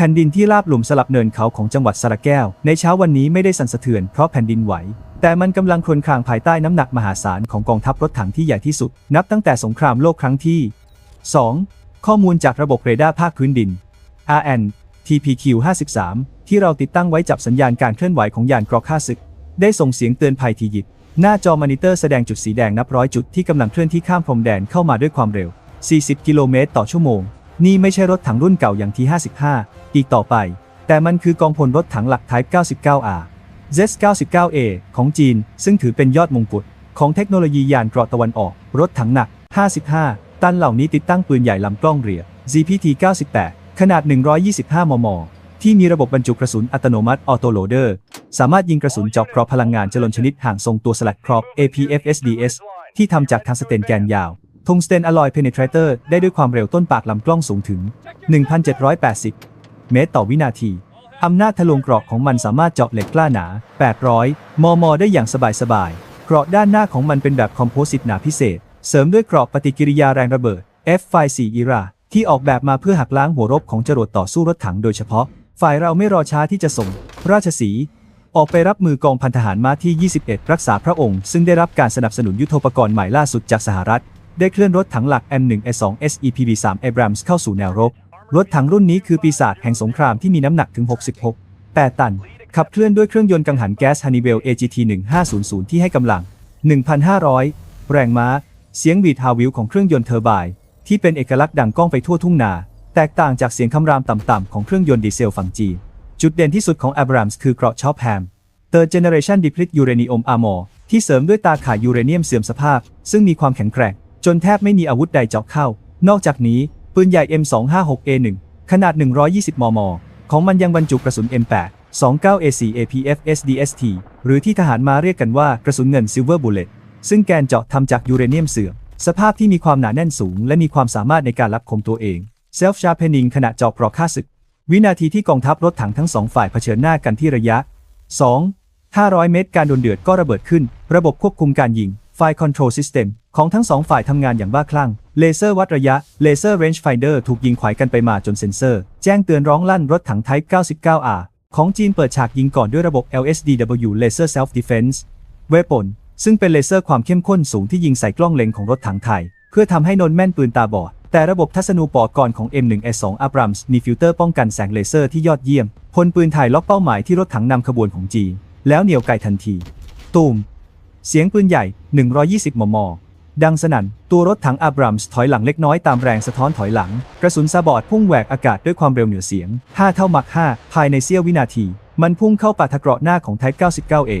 แผ่นดินที่ราบหลุมสลับเนินเขาของจังหวัดสระแก้ว ในเช้าวันนี้ไม่ได้สั่นสะเทือนเพราะแผ่นดินไหว แต่มันกำลังคลวนคลางภายใต้น้ำหนักมหาศาลของกองทัพรถถังที่ใหญ่ที่สุด นับตั้งแต่สงครามโลกครั้งที่ 2. ข้อมูลจากระบบเรดาร์ภาคพื้นดิน RN TPQ 53ที่เราติดตั้งไว้จับสัญญาณการเคลื่อนไหวของยานกรอกข้าศึก ได้ส่งเสียงเตือนภัยทียิบ หน้าจอมอนิเตอร์แสดงจุดสีแดงนับร้อยจุดที่กำลังเคลื่อนที่ข้ามพรมแดนเข้ามาด้วยความเร็ว 40 กิโลเมตรต่อชั่วโมง นี่ไม่ใช่รถถังรุ่นเก่าอย่างที่55 อีกต่อไป แต่มันคือกองพลรถถังหลัก Type 99R Z99A ของจีน ซึ่งถือเป็นยอดมงกุฎของเทคโนโลยียานเกราะตะวันออก รถถังหนัก 55 ตันเหล่านี้ติดตั้งปืนใหญ่ลำกล้องเรีย GPT 98 ขนาด 125 มม ที่มีระบบบรรจุกระสุนอัตโนมัติออโตโลเดอร์ สามารถยิงกระสุนเจาะเกราะพลังงานจรนชนิดห่างทรงตัวสลัดครอบ APFSDS ที่ทำจากทางสเตนแกนยาวทงสเตนอลอยเพเนเทรเตอร์ได้ด้วยความเร็วต้นปากลำกล้องสูงถึง 1,780 เมตรต่อวินาที อำนาจทะลวงเกราะของมันสามารถเจาะเหล็กกล้าหนา 800 มม ได้อย่างสบายๆ เกราะด้านหน้าของมันเป็นแบบคอมโพสิตหนาพิเศษ เสริมด้วยเกราะปฏิกิริยาแรงระเบิด F-4 อีราที่ออกแบบมาเพื่อหักล้างหัวรบของจรวดต่อสู้รถถังโดยเฉพาะ ฝ่ายเราไม่รอช้าที่จะส่ง ราชสีห์ออกไปรับมือกองพันทหารม้าที่ 21 รักษาพระองค์ ซึ่งได้รับการสนับสนุนยุทโธปกรณ์ใหม่ล่าสุดจากสหรัฐ ได้เคลื่อนรถถังหลัก M1 S2 SEPV3 Abrams เข้าสู่แนวรบ รถถังรุ่นนี้คือปีศาจแห่งสงครามที่มีน้ำหนักถึง 66 8 ตัน ขับเคลื่อนด้วยเครื่องยนต์กังหันแก๊ส Honeywell AGT 1500 ที่ให้กำลัง 1,500 แรงม้า เสียงบีดฮาวิลของเครื่องยนต์เทอร์ไบน์ที่เป็นเอกลักษณ์ดังก้องไปทั่วทุ่งนา แตกต่างจากเสียงคำรามต่ำๆของเครื่องยนต์ดีเซลฝั่งจีนจุดเด่นที่สุดของ Abrams คือเกราะช็อปแฮม Third Generation Depleted Uranium Armor ที่เสริมด้วยตาข่ายยูเรเนียมเสื่อมสภาพ ซึ่งมีความแข็งแกร่งจนแทบไม่มีอาวุธใดเจาะเข้า นอกจากนี้ ปืนใหญ่ M256A1 ขนาด 120 มม ของมันยังบรรจุกระสุน M8 29A4 APF SDST หรือที่ทหารมาเรียกกันว่ากระสุนเงิน Silver Bullet ซึ่งแกนเจาะทำจากยูเรเนียมเสื่อม สภาพที่มีความหนาแน่นสูง และมีความสามารถในการรับคมตัวเอง Self Sharpening ขณะเจาะเกราะฆ่าศึก วินาทีที่กองทัพรถถังทั้งสองฝ่ายเผชิญหน้ากันที่ระยะ 2 500 เมตร การโดนเดือดก็ระเบิดขึ้น ระบบควบคุมการยิง Fire Control System ของทั้งสองฝ่ายทำงานอย่างบ้าคลั่ง เลเซอร์วัดระยะ เลเซอร์ Range Finder ถูกยิงขวายกันไปมาจนเซ็นเซอร์ แจ้งเตือนร้องลั่นรถถัง Type 99R ของจีนเปิดฉากยิงก่อนด้วยระบบ LSDW Laser Self Defense Weapon ซึ่งเป็นเลเซอร์ความเข้มข้นสูงที่ยิงใส่กล้องเล็งของรถถังไทย เพื่อทำให้นนแม่นปืนตาบอด แต่ระบบทัศนูปอกรของ M1S2 Abrams มีฟิลเตอร์ป้องกันแสงเลเซอร์ที่ยอดเยี่ยมพลปืนไทยล็อกเป้าหมายที่รถถังนำขบวนของจีนแล้วเหนี่ยวไกทันที ตูม เสียงปืนใหญ่ 120 มม ดังสนั่น ตัวรถถังอับรัมส์ถอยหลังเล็กน้อยตามแรงสะท้อนถอยหลัง กระสุนซาบอดพุ่งแหวกอากาศด้วยความเร็วเหนือเสียง 5 เท่ามัก 5 ภายในเสี้ยววินาที มันพุ่งเข้าปาทะเกราะหน้าของไทป์ 99A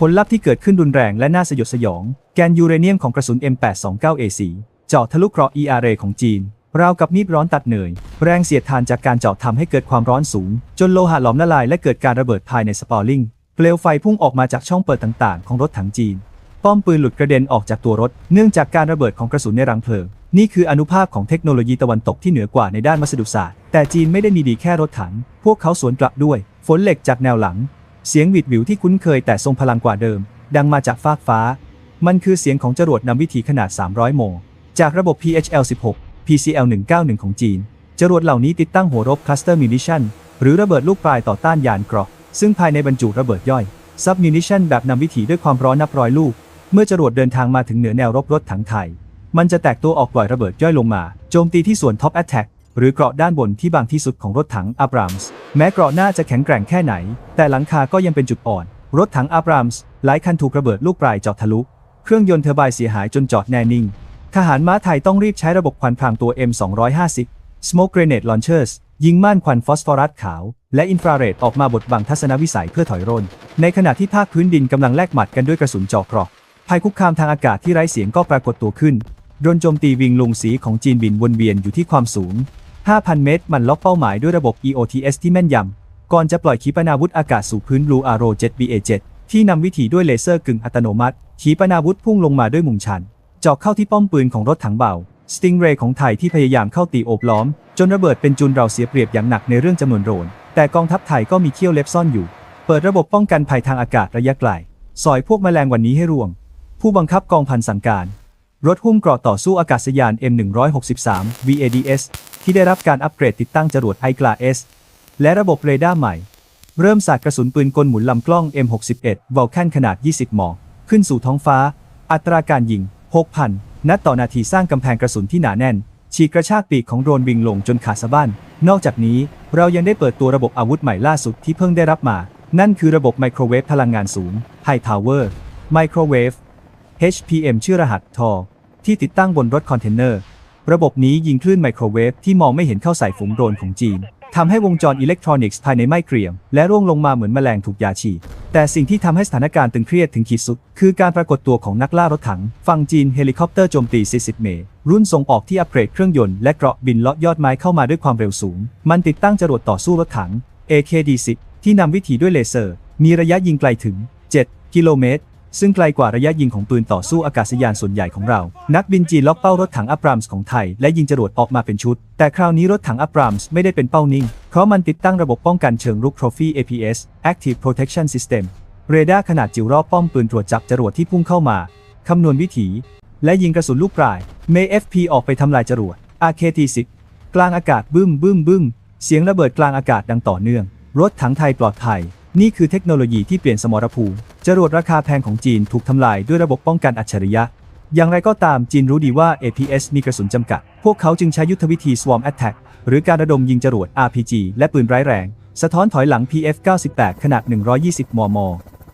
ผลลัพธ์ที่เกิดขึ้นรุนแรงและน่าสยดสยอง แกนยูเรเนียมของกระสุน M829A4 เจาะทะลุเกราะ ERA ของจีนราวกับมีดร้อนตัดเนย แรงเสียดทานจากการเจาะทำให้เกิดความร้อนสูง จนโลหะหลอมละลายและเกิดการระเบิดภายในสปอร์ลิง เปลวไฟพุ่งออกมาจากช่องเปิดต่างๆ ของรถถังจีน ป้อมปืนหลุดกระเด็นออกจากตัวรถ เนื่องจากการระเบิดของกระสุนในรังเพลิง นี่คืออนุภาพของเทคโนโลยีตะวันตกที่เหนือกว่าในด้านวัสดุศาสตร์ แต่จีนไม่ได้มีดีแค่รถถัง พวกเขาสวนกลับด้วย ฝนเหล็กจากแนวหลัง เสียงหวิดหวิวที่คุ้นเคยแต่ทรงพลังกว่าเดิม ดังมาจากฟากฟ้า มันคือเสียงของจรวดนำวิถีขนาด 300 โมงจากระบบ PHL-16 PCL-191 ของจีน จรวดเหล่านี้ติดตั้งหัวรบคลัสเตอร์มินิชันหรือระเบิดลูกปลายต่อต้านยานเกราะซึ่งภายในบรรจุระเบิดย่อยซับมินิชันแบบนำวิถีด้วยความร้อนนับร้อยลูก มื่อจรวดเดินทางมาถึงเหนือแนวรบรถถังไทย มันจะแตกตัวออกปล่อยระเบิดย่อยลงมา โจมตีที่ส่วนท็อปแอตแทกหรือเกราะด้านบนที่บางที่สุดของรถถังอับรามส์แม้เกราะหน้าจะแข็งแกร่งแค่ไหน แต่หลังคาก็ยังเป็นจุดอ่อน รถถังอับรามส์หลายคันถูกระเบิดลูกปลายเจาะทะลุ เครื่องยนต์เทอร์ไบน์เสียหายจนจอดแน่นิ่ง ทหารม้าไทยต้องรีบใช้ระบบควันพรางตัว M250 Smoke Grenade Launchers ยิงม่านควันฟอสฟอรัสขาว และอินฟราเรดออกมาบดบังทัศนวิสัยเพื่อถอยร่น ในขณะที่ภาคพื้นดินกำลังแลกหมัดกันด้วยกระสุนเจาะกราะ ภัยคุกคามทางอากาศที่ไร้เสียงก็ปรากฏตัวขึ้นโดนโจมตีวิงลงสีของจีนบินวนเวียนอยู่ที่ความสูง 5,000 เมตร มันล็อกเป้าหมายด้วยระบบ EOTS ที่แม่นยำ ก่อนจะปล่อยขีปนาวุธอากาศสู่พื้น Blue Arrow 7 BA7 ที่นำวิถีด้วยเลเซอร์กึ่งอัตโนมัติ ขีปนาวุธพุ่งลงมาด้วยมุมชันเจาะเข้าที่ป้อมปืนของรถถังเบา Stingray ของไทยที่พยายามเข้าตีโอบล้อม จนระเบิดเป็นจุนเราเสียเปรียบอย่างหนักในเรื่องจำนวนโดรน แต่กองทัพไทยก็มีเขี้ยวเล็บซ่อนอยู่ เปิดระบบป้องกันภัยทางอากาศระยะไกล สอยพวกแมลงวันนี้ให้ร่วง ผู้บังคับกองพันสั่งการ รถหุ้มเกราะต่อสู้อากาศยาน M163 VADS ที่ได้รับการอัปเกรดติดตั้งจรวดไอกลา S และระบบเรดาร์ใหม่ เริ่มสาดกระสุนปืนกลหมุนลำกล้อง M61 วอลแคนขนาด 20มขึ้นสู่ท้องฟ้า อัตราการยิง 6,000 นัดต่อนาทีสร้างกำแพงกระสุนที่หนาแน่น ฉีกกระชากปีกของโดรนวิงลงจนขาดสะบั้น นอกจากนี้เรายังได้เปิดตัวระบบอาวุธใหม่ล่าสุดที่เพิ่งได้รับมา นั่นคือระบบไมโครเวฟพลังงานสูง High Power Microwave HPM ชื่อรหัสทอที่ติดตั้งบนรถคอนเทนเนอร์ ระบบนี้ยิงคลื่นไมโครเวฟที่มองไม่เห็นเข้าใส่ฝูงโดรนของจีนทำให้วงจรอิเล็กทรอนิกส์ภายในไม้เกรียม และร่วงลงมาเหมือนแมลงถูกยาฉีดแต่สิ่งที่ทำให้สถานการณ์ตึงเครียดถึงขีดสุด คือการปรากฏตัวของนักล่ารถถัง ฝั่งจีนเฮลิคอปเตอร์โจมตี 40 เมตรรุ่นส่งออกที่อัปเกรดเครื่องยนต์และเกราะบินเลาะยอดไม้เข้ามาด้วยความเร็วสูง มันติดตั้งจรวดต่อสู้รถถัง AKD-10 ที่นำวิถีด้วยเลเซอร์ มีระยะยิงไกลถึง 7 กิโลเมตร ซึ่งไกลกว่าระยะยิงของปืนต่อสู้อากาศยานส่วนใหญ่ของเรา นักบินจีนล็อกเป้ารถถังอับรามส์ของไทย และยิงจรวดออกมาเป็นชุด แต่คราวนี้รถถังอับรามส์ไม่ได้เป็นเป้านิ่ง เพราะมันติดตั้งระบบป้องกันเชิงรุก Trophy APS Active Protection System เรดาร์ขนาดจิ๋วรอบป้อมปืนตรวจจับจรวดที่พุ่งเข้ามาคำนวณวิถี และยิงกระสุนลูกปลายเม FP ออกไปทำลายจรวด RKT-10 กลางอากาศบึ้มบึ้มบึ้มเสียงระเบิดกลางอากาศดังต่อเนื่อง รถถังไทยปลอดภัย นี่คือเทคโนโลยีที่เปลี่ยนสมรภูมิจรวดราคาแพงของจีนถูกทำลายด้วยระบบป้องกันอัจฉริยะ อย่างไรก็ตามจีนรู้ดีว่า APS มีกระสุนจำกัด พวกเขาจึงใช้ยุทธวิธี Swarm Attack หรือการระดมยิงจรวด RPG และปืนร้ายแรง สะท้อนถอยหลัง PF-98 ขนาด 120 มม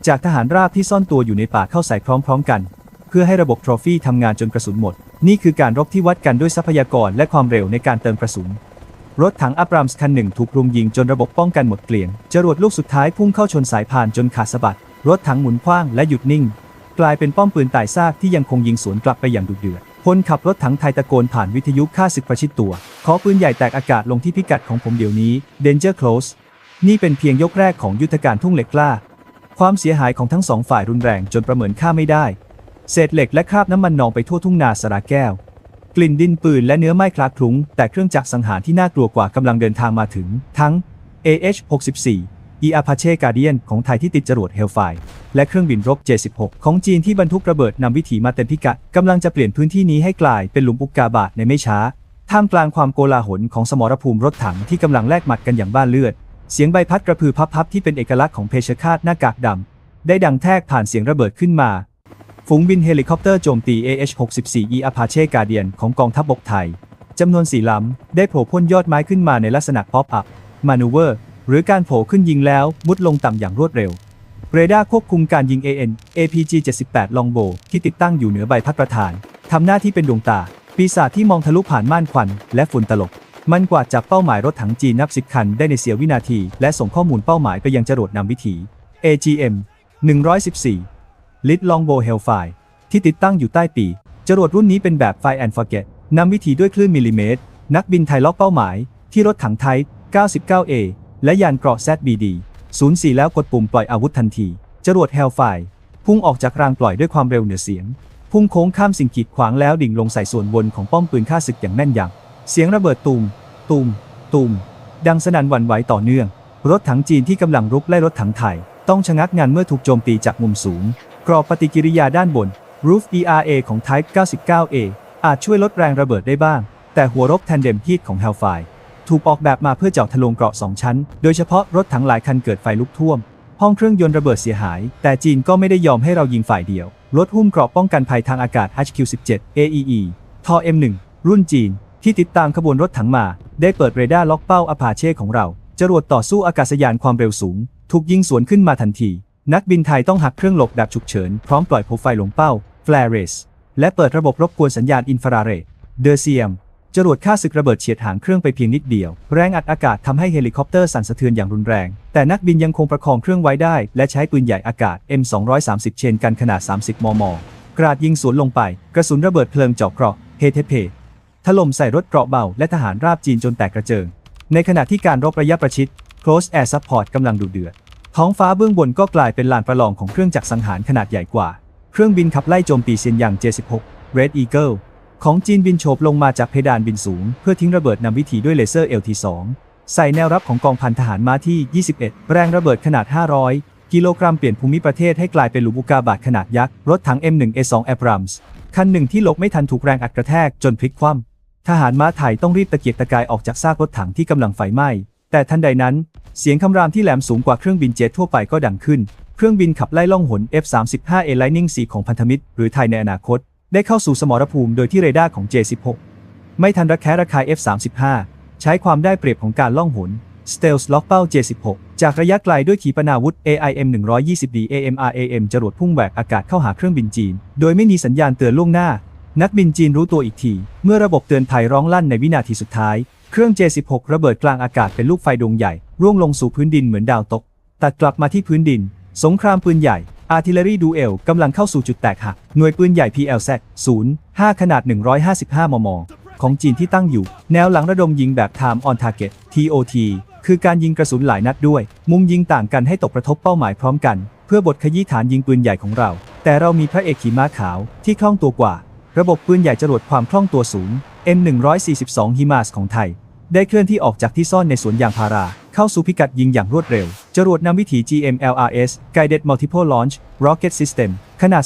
จากทหารราบที่ซ่อนตัวอยู่ในป่าเข้าใส่พร้อมๆกัน เพื่อให้ระบบทรอฟี่ทำงานจนกระสุนหมด นี่คือการรบที่วัดกันด้วยทรัพยากรและความเร็วในการเติมกระสุน รถถังอับรามส์คันหนึ่งถูกรุมยิงจนระบบป้องกันหมดเกลี้ยง จรวดลูกสุดท้ายพุ่งเข้าชนสายพานจนขาดสะบัด รถถังหมุนคว้างและหยุดนิ่ง กลายเป็นป้อมปืนตายซากที่ยังคงยิงสวนกลับไปอย่างดุเดือดคนขับรถถังไทยตะโกนผ่านวิทยุฆ่าศึกประชิดตัว ขอปืนใหญ่แตกอากาศลงที่พิกัดของผมเดี๋ยวนี้ Danger Close นี่เป็นเพียงยกแรกของยุทธการทุ่งเหล็กกล้า ความเสียหายของทั้งสองฝ่ายรุนแรงจนประเมินค่าไม่ได้ เศษเหล็กและคราบน้ำมันนองไปทั่วทุ่งนาสระแก้ว กลิ่นดินปืนและเนื้อไม้คลาคลุ้ง แต่เครื่องจักรสังหารที่น่ากลัวกว่ากำลังเดินทางมาถึง ทั้ง AH-64 E Apache Guardian ของไทยที่ติดจรวด Hellfire และเครื่องบินรบ J-16 ของจีนที่บรรทุกระเบิดนำวิถีมาเต็มพิกัดกำลังจะเปลี่ยนพื้นที่นี้ให้กลายเป็นหลุมอุกกาบาตในไม่ช้า ท่ามกลางความโกลาหลของสมรภูมิรถถังที่กำลังแลกหมัดกันอย่างบ้าเลือด เสียงใบพัดกระพือพับๆที่เป็นเอกลักษณ์ของเพชฌฆาตหน้ากากดำได้ดังแทกผ่านเสียงระเบิดขึ้นมา ฝูงบินเฮลิคอปเตอร์โจมตี AH-64E Apache Guardian ของกองทัพบกไทยจำนวนสี่ลำได้โผล่พ้นยอดไม้ขึ้นมาในลักษณะป๊อปอัพมานูเวอร์ หรือการโผล่ขึ้นยิงแล้ว มุดลงต่ำอย่างรวดเร็ว เรดาร์ควบคุมการยิง AN APG 78 Longbow ที่ติดตั้งอยู่เหนือใบพัดประธาน ทำหน้าที่เป็นดวงตา ปีศาจที่มองทะลุผ่านม่านควัน และฝุ่นตลบ มันกวาดจับเป้าหมายรถถังจีนนับสิบคันได้ในเสี้ยววินาที และส่งข้อมูลเป้าหมายไปยังจรวดนำวิถี AGM 114 ลิตลองโบเฮลไฟที่ติดตั้งอยู่ใต้ปีกจรวดรุ่นนี้เป็นแบบ Fire and Forget นำวิถีด้วยคลื่นมิลลิเมตร นักบินไทยล็อกเป้าหมาย ที่รถถังไทป์ 99A และยานเกราะ ZBD 04 แล้วกดปุ่มปล่อยอาวุธทันที จรวด Hellfire พุ่งออกจากรางปล่อยด้วยความเร็วเหนือเสียง พุ่งโค้งข้ามสิ่งกีดขวางแล้วดิ่งลงใส่ส่วนบนของป้อมปืนฆ่าศึกอย่างแม่นยำเสียงระเบิดตูมตูมตูมดังสนั่นหวั่นไหวต่อเนื่อง รถถังจีนที่กำลังรุกไล่รถถังไทย ต้องชะงักงานเมื่อถูกโจมตีจากมุมสูง กรอบปฏิกิริยาด้านบน Roof ERA ของ Type 99A อาจช่วยลดแรงระเบิดได้บ้าง แต่หัวรบ Tandem Heat ของ Hellfire ถูกออกแบบมาเพื่อเจาะทะลวงเกราะสองชั้น โดยเฉพาะรถถังหลายคันเกิดไฟลุกท่วม ห้องเครื่องยนต์ระเบิดเสียหาย แต่จีนก็ไม่ได้ยอมให้เรายิงฝ่ายเดียว รถหุ้มเกราะป้องกันภัยทางอากาศ HQ-17 AEE ทอ M1 รุ่นจีน ที่ติดตามขบวนรถถังมา ได้เปิดเรดาร์ล็อกเป้าอพาเช่ของเรา จรวดต่อสู้อากาศยานความเร็วสูง ถูกยิงสวนขึ้นมาทันที นักบินไทยต้องหักเครื่องหลบแบบฉุกเฉิน พร้อมปล่อยโคไฟลงเป้า Flare Race และเปิดระบบรบกวนสัญญาณอินฟราเรดเดอร์เซียมจรวดฆ่าศึกระเบิดเฉียดหางเครื่องไปเพียงนิดเดียว แรงอัดอากาศทำให้เฮลิคอปเตอร์สั่นสะเทือนอย่างรุนแรง แต่นักบินยังคงประคองเครื่องไว้ได้ และใช้ปืนใหญ่อากาศ M230 เชนกันขนาด 30 มม กราดยิงสวนลงไป กระสุนระเบิดเพลิงเจาะเกราะเฮเทเพถล่มใส่รถเกราะเบาและทหารราบจีนจนแตกกระเจิง ในขณะที่การรบระยะประชิด Close Air Support กำลังดุเดือด ท้องฟ้าเบื้องบนก็กลายเป็นลานประลองของเครื่องจักรสังหารขนาดใหญ่กว่า เครื่องบินขับไล่โจมตีเซียนหยาง J16 Red Eagle ของจีนบินโฉบลงมาจากเพดานบินสูง เพื่อทิ้งระเบิดนำวิถีด้วยเลเซอร์ LT2 ใส่แนวรับของกองพันทหารม้าที่ 21 แรงระเบิดขนาด 500 กิโลกรัมเปลี่ยนภูมิประเทศให้กลายเป็นหลุมอุกกาบาตขนาดยักษ์ รถถัง M1A2 Abrams คันหนึ่งที่หลบไม่ทันถูกแรงอัดกระแทกจนพลิกคว่ำทหารม้าไทยต้องรีบตะเกียกตะกายออกจากซากรถถังที่กำลังไฟไหม้ แต่ทันใดนั้น เสียงคำรามที่แหลมสูงกว่าเครื่องบินเจ็ตทั่วไปก็ดังขึ้น เครื่องบินขับไล่ล่องหน F-35A Lightning II ของพันธมิตร หรือไทยในอนาคต ได้เข้าสู่สมรภูมิโดยที่เรดาร์ของ J-16 ไม่ทันระแคะระคาย F-35 ใช้ความได้เปรียบของการล่องหน Stealth ล็อกเป้า J-16 จากระยะไกลด้วยขีปนาวุธ AIM 120D AMRAM จรวดพุ่งแหวกอากาศเข้าหาเครื่องบินจีน โดยไม่มีสัญญาณเตือนล่วงหน้า นักบินจีนรู้ตัวอีกที เมื่อระบบเตือนภัยร้องลั่นในวินาทีสุดท้าย เครื่อง J-16 ระเบิดกลางอากาศเป็นลูกไฟดวงใหญ่ ร่วงลงสู่พื้นดินเหมือนดาวตก ตัดกลับมาที่พื้นดิน สงครามปืนใหญ่ Artillery Duel กำลังเข้าสู่จุดแตกหัก หน่วยปืนใหญ่ PLZ 0 5 ขนาด 155 มม ของจีนที่ตั้งอยู่ แนวหลังระดมยิงแบบ Time on Target TOT คือการยิงกระสุนหลายนัดด้วย มุมยิงต่างกันให้ตกกระทบเป้าหมายพร้อมกัน เพื่อบดขยี้ฐานยิงปืนใหญ่ของเรา แต่เรามีพระเอกขี่ม้าขาวที่คล่องตัวกว่า ระบบปืนใหญ่จรวดความคล่องตัวสูง M142 HIMARS ของไทย ได้เคลื่อนที่ออกจากที่ซ่อนในสวนยางพารา เข้าสู่พิกัดยิงอย่างรวดเร็ว จรวดนำวิถี GMLRS Guided Multiple Launch Rocket System ขนาด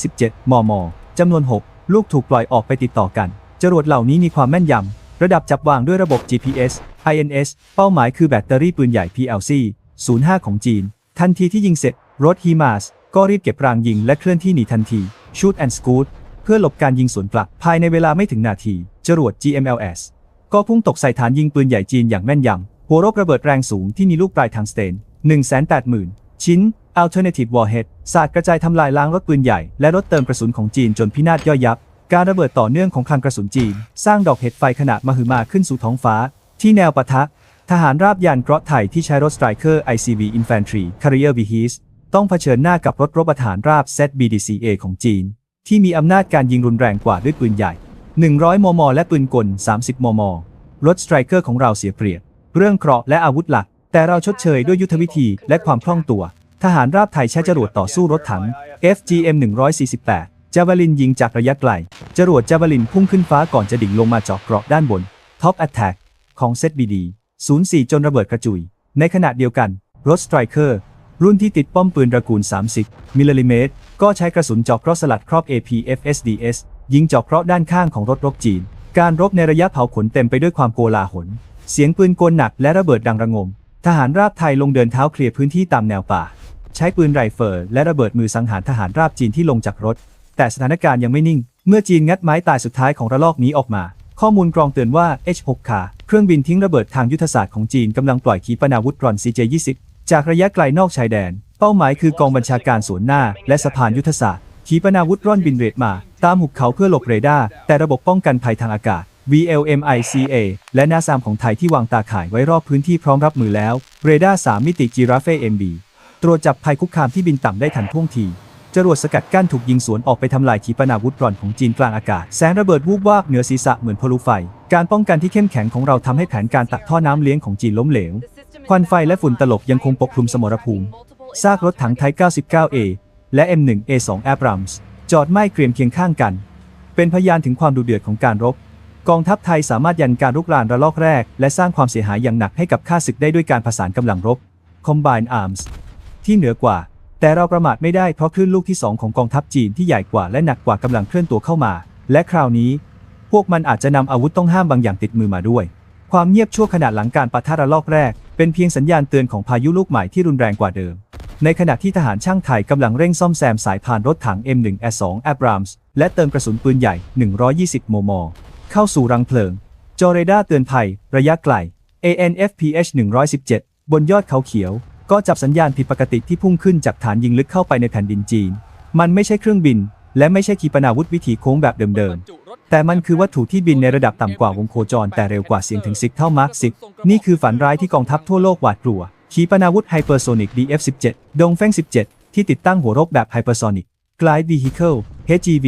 227 มม จำนวน 6 ลูกถูกปล่อยออกไปติดต่อกัน จรวดเหล่านี้มีความแม่นยำ ระดับจับวางด้วยระบบ GPS INS เป้าหมายคือแบตเตอรี่ปืนใหญ่ PLC 05 ของจีน ทันทีที่ยิงเสร็จ รถ HIMARS ก็รีบเก็บรางยิงและเคลื่อนที่หนีทันที Shoot and Scoot พื่อหลบการยิงสวนกลับ ภายในเวลาไม่ถึงนาที จรวด GMLS ก็พุ่งตกใส่ฐานยิงปืนใหญ่จีนอย่างแม่นยำ หัวรบระเบิดแรงสูงที่มีลูกปลายทางสเตน 180,000 ชิ้น Alternative Warhead สาดกระจายทำลายล้างรถปืนใหญ่ และรถเติมกระสุนของจีนจนพินาศย่อยยับ การระเบิดต่อเนื่องของคลังกระสุนจีน สร้างดอกเห็ดไฟขนาดมหึมาขึ้นสู่ท้องฟ้า ที่แนวปะทะ ทหารราบยานเกราะไทยที่ใช้รถ Striker ICV Infantry Carrier Vehicles ต้องเผชิญหน้ากับรถรบทหารราบ ZBDCA ของจีน ที่มีอำนาจการยิงรุนแรงกว่าด้วยปืนใหญ่ 100 มม และปืนกล 30 มม รถสไตรเกอร์ของเราเสียเปรียบ เรื่องเคราะห์และอาวุธหลัก แต่เราชดเชยด้วยยุทธวิธีและความคล่องตัว ทหารราบไทยใช้จรวดต่อสู้รถถัง FGM 148จาวาลินยิงจากระยะไกล จรวดจาวาลินพุ่งขึ้นฟ้าก่อนจะดิ่งลงมาเจาะเกราะด้านบน Top Attack ของ ZBD 04 จนระเบิดกระจุย ในขณะเดียวกัน รถสไตรเกอร์รุ่นที่ติดป้อมปืนระกูล 30มิลลิเมตร ก็ใช้กระสุนเจาะเคราะห์สลัดครอบ APFSDS ยิงเจาะเคราะห์ด้านข้างของรถรบจีน การรบในระยะเผาขนเต็มไปด้วยความโกลาหล เสียงปืนกลหนักและระเบิดดังระงม ทหารราบไทยลงเดินเท้าเคลียร์พื้นที่ตามแนวป่า ใช้ปืนไรเฟิลและระเบิดมือสังหารทหารราบจีนที่ลงจากรถ แต่สถานการณ์ยังไม่นิ่ง เมื่อจีนงัดไม้ตายสุดท้ายของระลอกนี้ออกมาข้อมูลกรองเตือนว่า H6K เครื่องบินทิ้งระเบิดทางยุทธศาสตร์ของจีนกำลังปล่อยขีปนาวุธรอน CJ-20 จากระยะไกลนอกชายแดน เป้าหมายคือกองบัญชาการสวนหน้า และสะพานยุทธศาสตร์ขีปนาวุธร่อนบินเรดมา ตามหุบเขาเพื่อหลบเรดาร์แต่ระบบป้องกันภัยทางอากาศ VLMICA และนาซามของไทยที่วางตาข่ายไว้รอบพื้นที่พร้อมรับมือแล้ว เรดาร์3มิติ Giraffe MB ตรวจจับภัยคุกคามที่บินต่ำได้ทันท่วงที จรวดสกัดกั้นถูกยิงสวนออกไปทำลายขีปนาวุธร่อนของจีนกลางอากาศ แสงระเบิดวูบวาบเหนือศีรษะเหมือนพลุไฟ การป้องกันที่เข้มแข็งของเราทำให้แผนการตัดท่อน้ำเลี้ยงของจีนล้มเหลว ควันไฟและฝุ่นตลบยังคงปกคลุมสมรภูมิ ซากรถถังไทย 99A และ M1A2 Abrams จอดไหม้เกรียมเคียงข้างกัน เป็นพยานถึงความดุเดือดของการรบ กองทัพไทยสามารถยันการรุกรานระลอกแรก และสร้างความเสียหายอย่างหนักให้กับข้าศึกได้ด้วยการผสานกำลังรบ Combined Arms ที่เหนือกว่า แต่เราประมาทไม่ได้เพราะคลื่นลูกที่2ของกองทัพจีนที่ใหญ่กว่าและหนักกว่ากำลังเคลื่อนตัวเข้ามา และคราวนี้ พวกมันอาจจะนำอาวุธต้องห้ามบางอย่างติดมือมาด้วย ความเงียบชั่วขณะหลังการปะทะระลอกแรก เป็นเพียงสัญญาณเตือนของพายุลูกใหม่ที่รุนแรงกว่าเดิม ในขณะที่ทหารช่างไทยกำลังเร่งซ่อมแซมสายพานรถถัง M1A2 Abrams และเติมกระสุนปืนใหญ่ 120 มม เข้าสู่รังเพลิง จอเรดาร์เตือนภัย ระยะไกล ANFPH 117 บนยอดเขาเขียว ก็จับสัญญาณผิดปกติที่พุ่งขึ้นจากฐานยิงลึกเข้าไปในแผ่นดินจีน มันไม่ใช่เครื่องบิน และไม่ใช่ขีปนาวุธวิถีโค้งแบบเดิมๆ แต่มันคือวัตถุที่บินในระดับต่ำกว่าวงโคจรแต่เร็วกว่าเสียงถึง10เท่ามาร์ค10นี่คือฝันร้ายที่กองทัพทั่วโลกหวาดกลัว ขีปนาวุธไฮเปอร์โซนิก DF-17 ดงแฟง 17 ที่ติดตั้งหัวรบแบบไฮเปอร์โซนิก Glide Vehicle HGV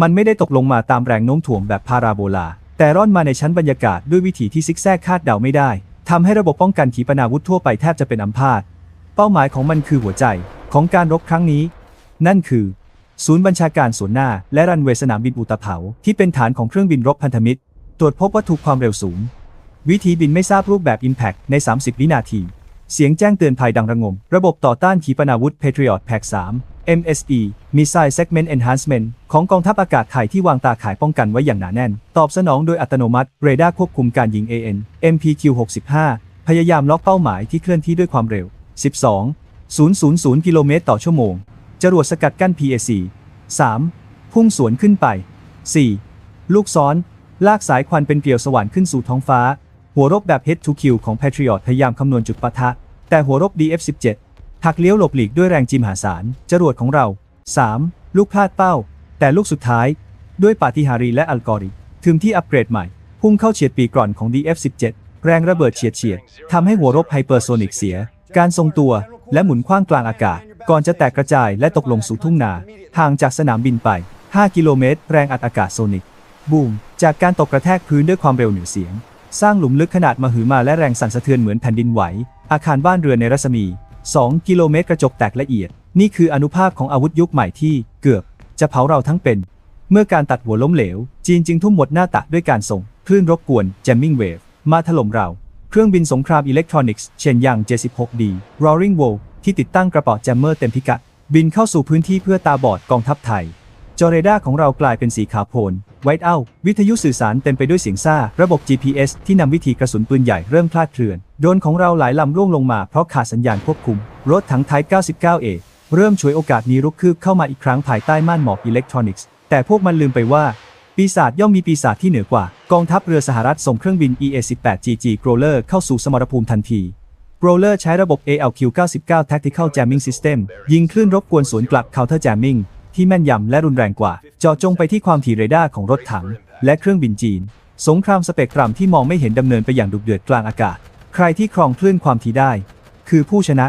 มันไม่ได้ตกลงมาตามแรงโน้มถ่วงแบบพาราโบลา แต่ร่อนมาในชั้นบรรยากาศด้วยวิธีที่ซิกแซกคาดเดาไม่ได้ทำให้ระบบป้องกันขีปนาวุธทั่วไปแทบจะเป็นอัมพาต เป้าหมายของมันคือหัวใจของการรบครั้งนี้ นั่นคือ ศูนย์บัญชาการสวนหน้า และรันเวย์สนามบินอุตภเปาที่เป็นฐานของเครื่องบินรบพันธมิตร ตรวจพบวัตถุความเร็วสูง วิธีบินไม่ทราบรูปแบบ Impact ใน 30 วินาที เสียงแจ้งเตือนภัยดังระงม ระบบต่อต้านขีปนาวุธ Patriot Pack 3 MSE Missile Segment Enhancement ของกองทัพอากาศไทยที่วางตาข่ายป้องกันไว้อย่างหนาแน่น ตอบสนองโดยอัตโนมัติเรดาร์ควบคุมการยิง AN MPQ 65พยายามล็อกเป้าหมายที่เคลื่อนที่ด้วยความเร็ว 12 000กิโลเมตรต่อชั่วโมง จรวดสกัดกั้น PAC 3. พุ่งสวนขึ้นไป 4. ลูกซ้อน ลากสายควันเป็นเกลียวสว่านขึ้นสู่ท้องฟ้า หัวรบแบบ Head to Kill ของ Patriot พยายามคำนวณจุดปะทะ แต่หัวรบ DF-17 หักเลี้ยวหลบหลีกด้วยแรงจีมหาศาลจรวดของเรา 3. ลูกพลาดเป้า แต่ลูกสุดท้าย ด้วยปาฏิหาริย์และอัลกอริทึมที่อัปเกรดใหม่ พุ่งเข้าเฉียดปีกกร่อนของ DF-17 แรงระเบิดเฉียดเฉียดทำให้หัวรบไฮเปอร์โซนิกเสีย การทรงตัวและหมุนคว้างกลางอากาศ ก่อนจะแตกกระจายและตกลงสู่ทุ่งนาห่างจากสนามบินไป 5 กิโลเมตร แรงอัดอากาศโซนิก บูม จากการตกกระแทกพื้นด้วยความเร็วเหนือเสียง สร้างหลุมลึกขนาดมหึมาและแรงสั่นสะเทือนเหมือนแผ่นดินไหว อาคารบ้านเรือนในรัศมี 2 กิโลเมตรกระจกแตกละเอียด นี่คืออนุภาคของอาวุธยุคใหม่ที่เกือบ จะเผาเราทั้งเป็น เมื่อการตัดหัวล้มเหลว จีนจึงทุ่มหมดหน้าตักด้วยการส่งคลื่นรบกวน jamming wave มาถล่มเรา เครื่องบินสงครามอิเล็กทรอนิกส์เชนยาง 76D Roaring Wolf ที่ติดตั้งกระป๋าแจมเมอร์เต็มพิกัด บินเข้าสู่พื้นที่เพื่อตาบอดกองทัพไทย จอเรดาร์ของเรากลายเป็นสีขาวโพลนไวท์เอาวิทยุสื่อสารเต็มไปด้วยเสียงซ่า ระบบ GPS ที่นำวิธีกระสุนปืนใหญ่เริ่มคลาดเคลื่อน โดนของเราหลายลำร่วงลงมาเพราะขาดสัญญาณควบคุม รถถังไทป์ 99A เริ่มฉวยโอกาสนี้รุกคืบเข้ามาอีกครั้งภายใต้ม่านหมอกอิเล็กทรอนิกส์แต่พวกมันลืมไปว่าปีศาจย่อมมีปีศาจที่เหนือกว่า กองทัพเรือสหรัฐส่งเครื่องบิน EA-18GG Growler เข้าสู่สมรภูมิทันที Growler ใช้ระบบ ALQ-99 Tactical Jamming System ยิงคลื่นรบกวนสวนกลับ Counter Jamming ที่แม่นยำและรุนแรงกว่า เจาะจงไปที่ความถี่เรดาร์ของรถถัง และเครื่องบินจีน สงครามสเปกตรัมที่มองไม่เห็นดำเนินไปอย่างดุเดือดกลางอากาศ ใครที่ครองคลื่นความถี่ได้ คือผู้ชนะ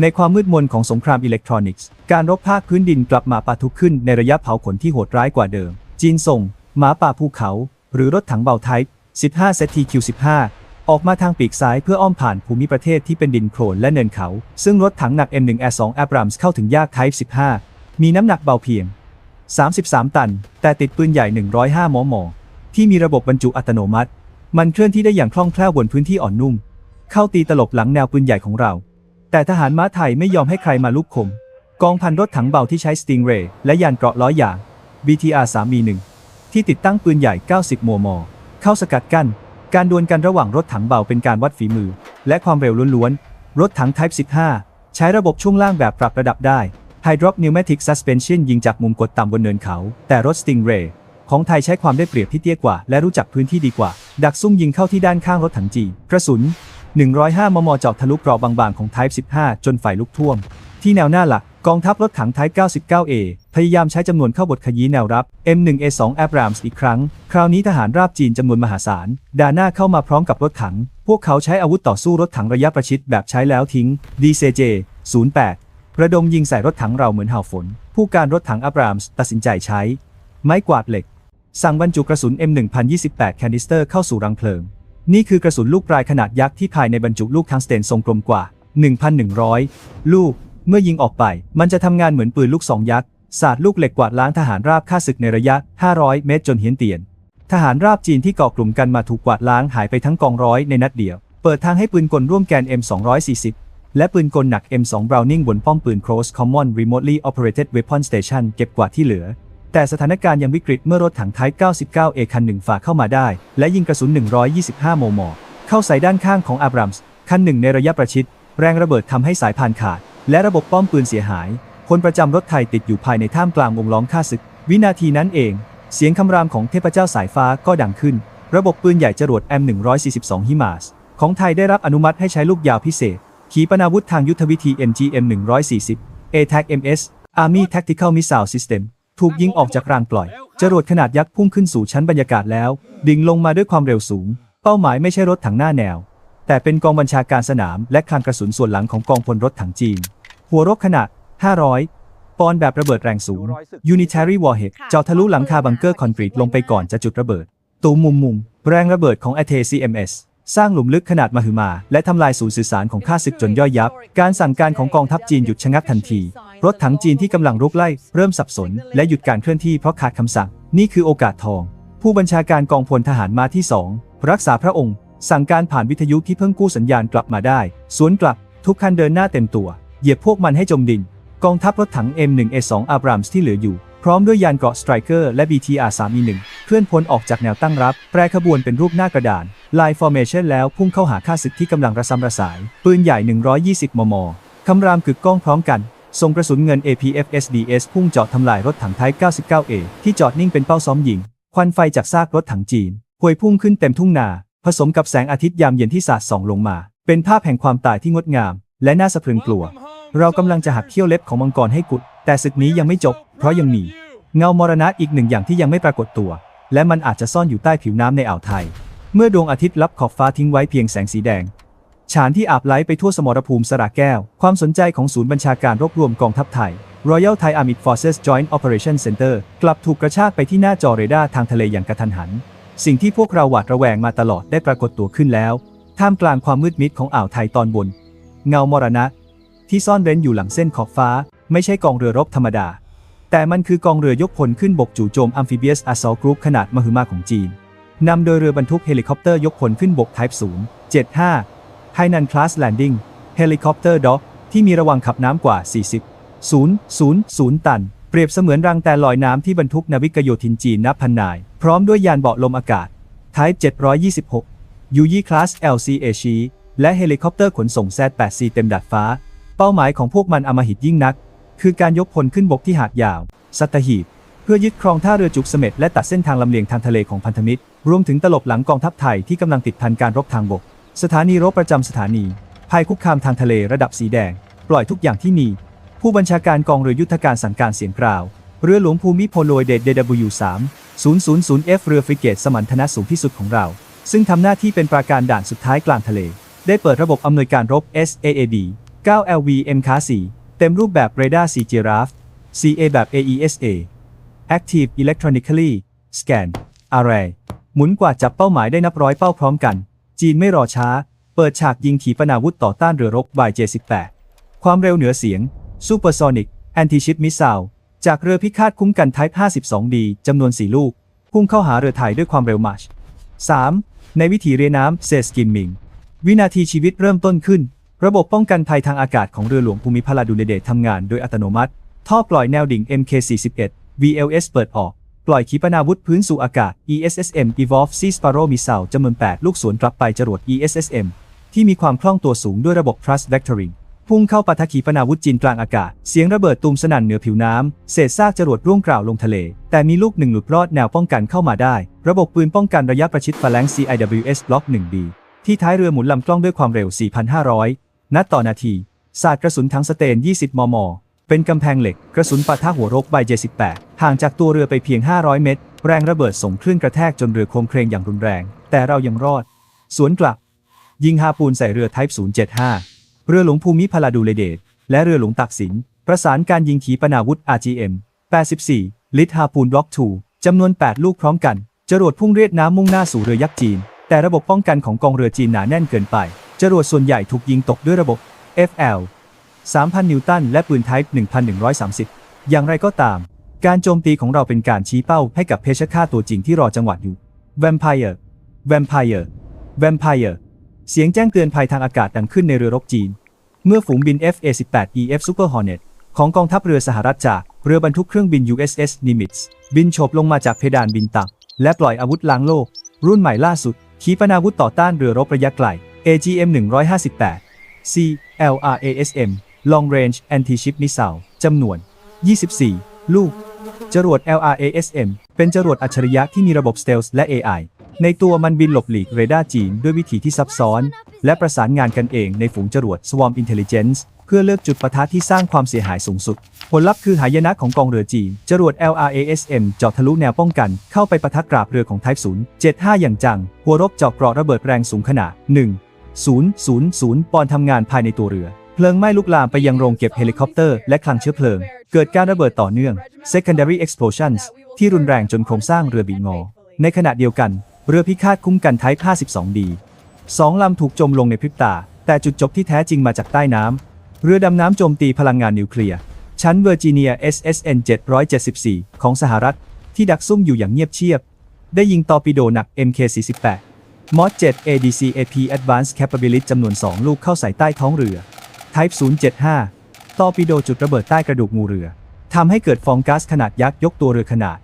ในความมืดมนของสงครามอิเล็กทรอนิกส์ การรบภาคพื้นดินกลับมาปะทุขึ้นในระยะเผาขนที่โหดร้ายกว่าเดิม จีนส่งหมาป่าภูเขา หรือรถถังเบาไทป์15 ZTQ-15 ออกมาทางปีกซ้ายเพื่ออ้อมผ่านภูมิประเทศที่เป็นดินโคลนและเนินเขา ซึ่งรถถังหนัก M1A2 Abrams เข้าถึงยาก Type 15 มีน้ำหนักเบาเพียง 33 ตัน แต่ติดปืนใหญ่ 105 มม ที่มีระบบบรรจุอัตโนมัติ มันเคลื่อนที่ได้อย่างคล่องแคล่วบนพื้นที่อ่อนนุ่ม เข้าตีตลบหลังแนวปืนใหญ่ของเรา แต่ทหารม้าไทยไม่ยอมให้ใครมาลุกคม กองพันรถถังเบาที่ใช้ Stingray และยานเกราะล้ออย่าง BTR 3 1ที่ติดตั้งปืนใหญ่ 90 มม เข้าสกัดกั้น การดวลกันระหว่างรถถังเบาเป็นการวัดฝีมือ และความเร็วล้วนๆ รถถัง Type 15 ใช้ระบบช่วงล่างแบบปรับระดับได้ Hydrop Pneumatic Suspension ยิงจากมุมกดต่ำบนเนินเขา แต่รถ Stingray ของไทยใช้ความได้เปรียบที่เตี้ยกว่า และรู้จักพื้นที่ดีกว่า ดักซุ่มยิงเข้าที่ด้านข้างรถถังจีกระสุน 105 มมเจาะทะลุเกราะบางๆของ Type 15 จนไฟลุกท่วม ที่แนวหน้าหลัก กองทัพรถถัง Type 99A พยายามใช้จำนวนเข้าบทขยี้แนวรับ M1A2 Abrams อีกครั้ง คราวนี้ทหารราบจีนจำนวนมหาศาล ด่าหน้าเข้ามาพร้อมกับรถถัง พวกเขาใช้อาวุธต่อสู้รถถังระยะประชิดแบบใช้แล้วทิ้ง DCJ 08ระดมยิงใส่รถถังเราเหมือนห่าวฝน ผู้การรถถัง Abrams ตัดสินใจใช้ ไม้กวาดเหล็ก สั่งบรรจุกระสุน M1028 แคนิสเตอร์เข้าสู่รังเพลิง นี่คือกระสุนลูกปลายขนาดยักษ์ที่ภายในบรรจุลูกทังสเตนทรงกลมกว่า 1,100 ลูก เมื่อยิงออกไป มันจะทำงานเหมือนปืนลูกสองยักษ์สาดลูกเหล็กกวาดล้างทหารราบฆ่าศึกในระยะ 500 เมตรจนเฮี้ยนเตียน ทหารราบจีนที่เกาะกลุ่มกันมาถูกกวาดล้างหายไปทั้งกองร้อยในนัดเดียว เปิดทางให้ปืนกลร่วมแกน M240 และปืนกลหนัก M2 Browning บนป้อมปืน Cross Common Remotely Operated Weapon Station เก็บกวาดที่เหลือ แต่สถานการณ์ยังวิกฤตเมื่อรถถังไทป์ 99A คันหนึ่งฝ่าเข้ามาได้ และยิงกระสุน 125 มม เข้าใส่ด้านข้างของอับรัมส์คันหนึ่งในระยะประชิด แรงระเบิดทำให้สายพานขาด และระบบป้อมปืนเสียหายพลประจำรถไทยติดอยู่ภายในท่ามกลางวงล้อมฆ่าศึก วินาทีนั้นเอง เสียงคำรามของเทพเจ้าสายฟ้าก็ดังขึ้น ระบบปืนใหญ่จรวด M142 ฮิมาสของไทยได้รับอนุมัติให้ใช้ลูกยาวพิเศษ ขีปนาวุธทางยุทธวิธี MGM 140 ATAC MS Army Tactical Missile System ถูกยิงออกจากรางปล่อย จรวดขนาดยักษ์พุ่งขึ้นสู่ชั้นบรรยากาศแล้ว ดิ่งลงมาด้วยความเร็วสูง เป้าหมายไม่ใช่รถถังหน้าแนว แต่เป็นกองบัญชาการสนามและคลังกระสุนส่วนหลังของกองพลรถถังจีน หัวรบขนาด 500 ปอนด์แบบระเบิดแรงสูง Unitary Warhead เจาะทะลุหลังคาบังเกอร์คอนกรีตลงไปก่อนจะจุดระเบิด ตูมมุมมุม แรงระเบิดของ a t CMS สร้างหลุมลึกขนาดมหึมา และทำลายศูนย์สื่อสารของข้าศึกจนย่อยยับ การสั่งการของกองทัพจีนหยุดชะงักทันที รถถังจีนที่กำลังรุกไล่ เริ่มสับสน และหยุดการเคลื่อนที่เพราะขาดคำสั่ง นี่คือโอกาสทอง ผู้บัญชาการกองพลทหารมาที่ 2 รักษาพระองค์ สั่งการผ่านวิทยุที่เพิ่งกู้สัญญาณกลับมาได้ สวนกลับ ทุกคันเดินหน้าเต็มตัว เหยียบพวกมันให้จมดิน กองทัพรถถัง M1A2 Abrams ที่เหลืออยู่ พร้อมด้วยยานเกราะสไตรเกอร์และ BTR 3 E1 เคลื่อนพ้นออกจากแนวตั้งรับ แปรขบวนเป็นรูปหน้ากระดานลายฟอร์เมชันแล้วพุ่งเข้าหาข้าศึกที่กำลังระซำระสาย ปืนใหญ่ 120 มม คำรามกึกก้องพร้อมกันส่งกระสุนเงิน APFSDS พุ่งเจาะทำลายรถถังไทป์ 99A ที่จอดนิ่งเป็นเป้าซ้อมยิง ควันไฟจากซากรถถังจีนพวยพุ่งขึ้นเต็มทุ่งนา ผสมกับแสงอาทิตย์ยามเย็นที่สาดส่องลงมา เป็นภาพแห่งความตายที่งดงาม และน่าสะพรึงกลัว เรากำลังจะหักเขี้ยวเล็บของมังกรให้กุด แต่ศึกนี้ยังไม่จบ เพราะยังมี เงามรณะอีกหนึ่งอย่างที่ยังไม่ปรากฏตัว และมันอาจจะซ่อนอยู่ใต้ผิวน้ำในอ่าวไทย เมื่อดวงอาทิตย์ลับขอบฟ้าทิ้งไว้เพียงแสงสีแดงฉานที่อาบไหลไปทั่วสมรภูมิสระแก้ว ความสนใจของศูนย์บัญชาการรวบรวมกองทัพไทย Royal Thai Armed Forces Joint Operation Center กลับถูกกระชากไปที่หน้าจอเรดาร์ทางทะเลอย่างกระทันหัน สิ่งที่พวกเราหวาดระแวงมาตลอดได้ปรากฏตัวขึ้นแล้ว ท่ามกลางความมืดมิดของอ่าวไทยตอนบน เงามรณะ ที่ซ่อนเร้นอยู่หลังเส้นขอบฟ้า ไม่ใช่กองเรือรบธรรมดา แต่มันคือกองเรือยกพลขึ้นบกจู่โจม Amphibious Assault Group ขนาดมหึมาของจีนนำโดยเรือบรรทุกเฮลิคอปเตอร์ยกพลขึ้นบก Type 0 75 ไฮนันคลาสแลนดิ้งเฮลิคอปเตอร์ด็อกที่มีระวังขับน้ำกว่า 40 0 0 0 ตัน เปรียบเสมือนรังแต่ลอยน้ำที่บรรทุกนาวิกโยธินจีนนับพันนาย พร้อมด้วยยานเบาะลมอากาศ Type 726ยูยี่คลาส LC เอชี และเฮลิคอปเตอร์ขนส่ง Z8C เต็มดาดฟ้า เป้าหมายของพวกมันอมหิตยิ่งนัก คือการยกพลขึ้นบกที่หาดยาว สัตหีบ เพื่อยึดครองท่าเรือจุกเสม็ดและตัดเส้นทางลำเลียงทางทะเลของพันธมิตร รวมถึงตลบหลังกองทัพไทยที่กำลังติดพันการรบทางบก สถานีรบประจำสถานี ภัยคุกคามทางทะเลระดับสีแดง ปล่อยทุกอย่างที่มี ผู้บัญชาการกองเรือยุทธการสั่งการเสียงกล่าว เรือหลวงภูมิพลโลยเดช DW3 000F เรือฟริเกตสมรรถนะสูงที่สุดของเรา ซึ่งทำหน้าที่เป็นปราการด่านสุดท้ายกลางทะเล ได้เปิดระบบอำนวยการรบ SAAD 9 LV MK4 เต็มรูปแบบเรดาร์4 Giraffe CA แบบ AESA Active Electronically Scan Array หมุนกว่าจับเป้าหมายได้นับร้อยเป้าพร้อมกัน จีนไม่รอช้า เปิดฉากยิงขีปนาวุธต่อต้านเรือรบ YJ-18 ความเร็วเหนือเสียง Supersonic Anti-Ship Missile จากเรือพิฆาตคุ้มกัน Type 52D จำนวน 4 ลูก พุ่งเข้าหาเรือไทยด้วยความเร็วมาช 3. ในวิถีเรือน้ำเซสกิมมิง วินาทีชีวิตเริ่มต้นขึ้น ระบบป้องกันภัยทางอากาศของเรือหลวงภูมิพลอดุลยเดชทำงานโดยอัตโนมัติ ท่อปล่อยแนวดิ่ง MK41 VLS เปิดออก ปล่อยขีปนาวุธพื้นสู่อากาศ ESSM Evolve Sea Sparrow Missile จำนวน 8 ลูกสวนกลับไปจรวด ESSM ที่มีความคล่องตัวสูงด้วยระบบ Thrust Vectoring พุ่งเข้าปะทะขีปนาวุธจีนกลางอากาศ เสียงระเบิดตูมสนั่นเหนือผิวน้ำ เศษซากจรวดร่วงกล่าวลงทะเล แต่มีลูกหนึ่งหลุดรอดแนวป้องกันเข้ามาได้ ระบบปืนป้องกันระยะประชิด Phalanx CIWS Block 1B ที่ท้ายเรือหมุนลำกล้องด้วยความเร็ว 4,500 นัดต่อนาทีสาดกระสุนทั้งสเตน 20 มม เป็นกำแพงเหล็ก กระสุนปะทะหัวรบใบเจ18ห่างจากตัวเรือไปเพียง 500 เมตร แรงระเบิดส่งคลื่นกระแทกจนเรือโครมเครงอย่างรุนแรง แต่เรายังรอด สวนกลับ ยิงฮาปูนใส่เรือ Type 075 เรือหลวงภูมิพลาดูเลเดชและเรือหลวงตักสิน ประสานการยิงขีปนาวุธ RGM 84 ลิตรฮาปูนบล็อก 2จำนวน 8 ลูกพร้อมกัน จรวดพุ่งเรียดน้ำมุ่งหน้าสู่เรือยักษ์จีน แต่ระบบป้องกันของกองเรือจีนหนาแน่นเกินไป จรวดส่วนใหญ่ถูกยิงตกด้วยระบบ FL 3,000 นิวตันและปืน Type 1,130 อย่างไรก็ตาม การโจมตีของเราเป็นการชี้เป้าให้กับเพชฌฆาตตัวจริงที่รอจังหวะอยู่ Vampire Vampire Vampire เสียงแจ้งเตือนภัยทางอากาศดังขึ้นในเรือรบจีน เมื่อฝูงบิน FA-18EF Super Hornet ของกองทัพเรือสหรัฐจากเรือบรรทุกเครื่องบิน USS Nimitz บินโฉบลงมาจากเพดานบินต่ำและปล่อยอาวุธล้างโลก รุ่นใหม่ล่าสุด ขีปนาวุธต่อต้านเรือรบระยะไกล AGM 158 CLRASM Long Range Anti-Ship Missile จำนวน 24 ลูก จรวด LRASM เป็นจรวดอัจฉริยะที่มีระบบ Stealth และ AI ในตัวมันบินหลบหลีกเรดาร์จีนด้วยวิธีที่ซับซ้อน และประสานงานกันเองในฝูงจรวด Swarm Intelligence เพื่อเลือกจุดปะทะที่สร้างความเสียหายสูงสุด ผลลัพธ์คือหายนะของกองเรือจีน จรวด LRASM เจาะทะลุแนวป้องกัน เข้าไปปะทะกราบเรือของ Type 0 75 อย่างจัง หัวรบเจาะกราะระเบิดแรงสูงขนาด 1 000 ปอนด์ทำงานภายในตัวเรือ เพลิงไหม้ลุกลามไปยังโรงเก็บเฮลิคอปเตอร์และคลังเชื้อเพลิง เกิดการระเบิดต่อเนื่อง secondary explosions ที่รุนแรงจนโครงสร้างเรือบีงอ ในขณะเดียวกัน เรือพิฆาตคุ้มกัน Type 52D สองลำถูกจมลงในพริบตา แต่จุดจบที่แท้จริงมาจากใต้น้ำ เรือดำน้ำโจมตีพลังงานนิวเคลียร์ชั้นเวอร์จิเนีย SSN 774 ของสหรัฐ ที่ดักซุ่มอยู่อย่างเงียบเชียบ ได้ยิงตอร์ปิโดหนัก MK48 มอด7 ADCAP Advanced Capability จำนวน 2 ลูกเข้าใส่ใต้ท้องเรือ Type 075 ตอร์ปิโดจุดระเบิดใต้กระดูกงูเรือททำให้เกิดฟองก๊าซขนาดยักษ์ยกตัวเรือขนาด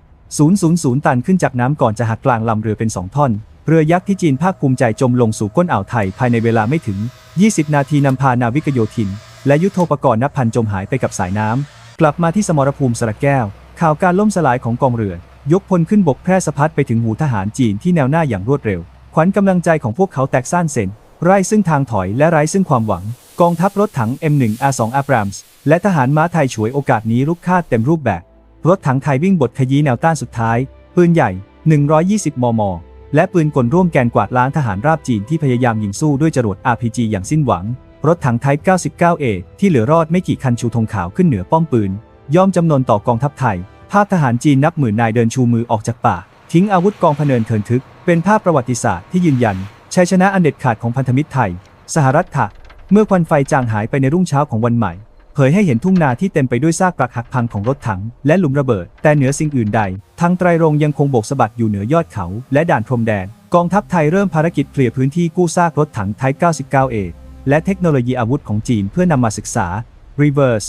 40 000 ตันขึ้นจากน้ำก่อนจะหักกลางลำเรือเป็น 2 ท่อน เรือยักษ์ที่จีนภาคภูมิใจจมลงสู่ก้นอ่าวไทยภายในเวลาไม่ถึง 20 นาทีนำพานาวิกโยธิน และยุทโธปกรณ์นับพันจมหายไปกับสายน้ำ กลับมาที่สมรภูมิสระแก้ว ข่าวการล่มสลายของกองเรือ ยกพลขึ้นบกแพร่สะพัดไปถึงหูทหารจีนที่แนวหน้าอย่างรวดเร็ว ขวัญกำลังใจของพวกเขาแตกซ่านเซนไร้ซึ่งทางถอยและไร้ซึ่งความหวัง กองทัพรถถัง M1 A2 Abrams และทหารม้าไทยฉวยโอกาสนี้ลุกคาดเต็มรูปแบบ รถถังไทยวิ่งบดขยี้แนวต้านสุดท้าย ปืนใหญ่ 120 มม และปืนกลร่วมแกนกวาดล้างทหารราบจีนที่พยายามยิงสู้ด้วยจรวด RPG อย่างสิ้นหวัง รถถังไทป์ 99A ที่เหลือรอดไม่กี่คันชูธงขาวขึ้นเหนือป้อมปืน ยอมจำนนต่อกองทัพไทย ภาพทหารจีนนับหมื่นนายเดินชูมือออกจากป่า ทิ้งอาวุธกองพเนินเทินทึก เป็นภาพประวัติศาสตร์ที่ยืนยันชัยชนะอันเด็ดขาดของพันธมิตรไทย สหรัฐค่ะเมื่อควันไฟจางหายไปในรุ่งเช้าของวันใหม่ เผยให้เห็นทุ่งนาที่เต็มไปด้วยซากปรักหักพังของรถถัง และหลุมระเบิด แต่เหนือสิ่งอื่นใด ทางไตรรงยังคงโบกสะบัดอยู่เหนือยอดเขา และด่านพรมแดน กองทัพไทยเริ่มภารกิจเคลียร์พื้นที่กู้ซากรถถังไทป์ 99A และเทคโนโลยีอาวุธของจีนเพื่อนำมาศึกษา reverse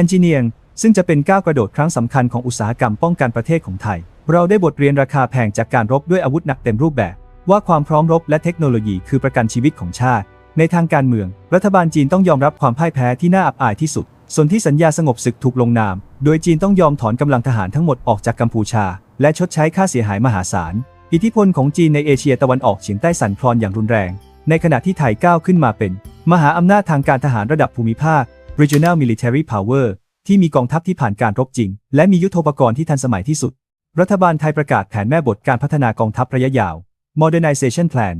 engineering ซึ่งจะเป็นก้าวกระโดดครั้งสำคัญของอุตสาหกรรมป้องกันประเทศของไทย เราได้บทเรียนราคาแพงจากการรบด้วยอาวุธหนักเต็มรูปแบบ ว่าความพร้อมรบและเทคโนโลยีคือประกันชีวิตของชาติ ในทางการเมือง รัฐบาลจีนต้องยอมรับความพ่ายแพ้ที่น่าอับอายที่สุด ส่วนที่สัญญาสงบศึกถูกลงนาม โดยจีนต้องยอมถอนกำลังทหารทั้งหมดออกจากกัมพูชา และชดใช้ค่าเสียหายมหาศาล อิทธิพลของจีนในเอเชียตะวันออกเฉียงใต้สั่นคลอนอย่างรุนแรง ในขณะที่ไทยก้าวขึ้นมาเป็น มหาอำนาจทางการทหารระดับภูมิภาค regional military power ที่มีกองทัพที่ผ่านการรบจริง และมียุทโธปกรณ์ที่ทันสมัยที่สุด รัฐบาลไทยประกาศแผนแม่บทการพัฒนากองทัพระยะยาว modernization plan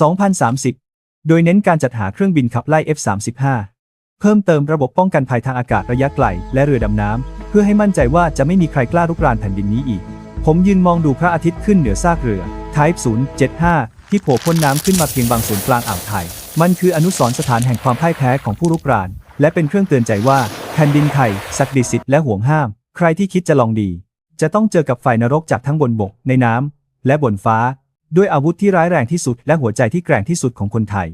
2030 โดยเน้นการจัดหาเครื่องบินขับไล่ F-35 เพิ่มเติมระบบป้องกันภัยทางอากาศระยะไกล และเรือดำน้ำ เพื่อให้มั่นใจว่าจะไม่มีใครกล้ารุกรานแผ่นดินนี้อีก ผมยืนมองดูพระอาทิตย์ขึ้นเหนือซากเรือ Type 075 ที่โผล่พ้นน้ำขึ้นมาเพียงบางส่วนกลางอ่าวไทย มันคืออนุสรณ์สถานแห่งความพ่ายแพ้ของผู้รุกราน และเป็นเครื่องเตือนใจว่าแผ่นดินไทยศักดิ์สิทธิ์และห่วงห้าม ใครที่คิดจะลองดี จะต้องเจอกับไฟนรกจากทั้งบนบกในน้ำและบนฟ้า ด้วยอาวุธที่ร้ายแรงที่สุดและหัวใจที่แกร่งที่สุดของคนไทย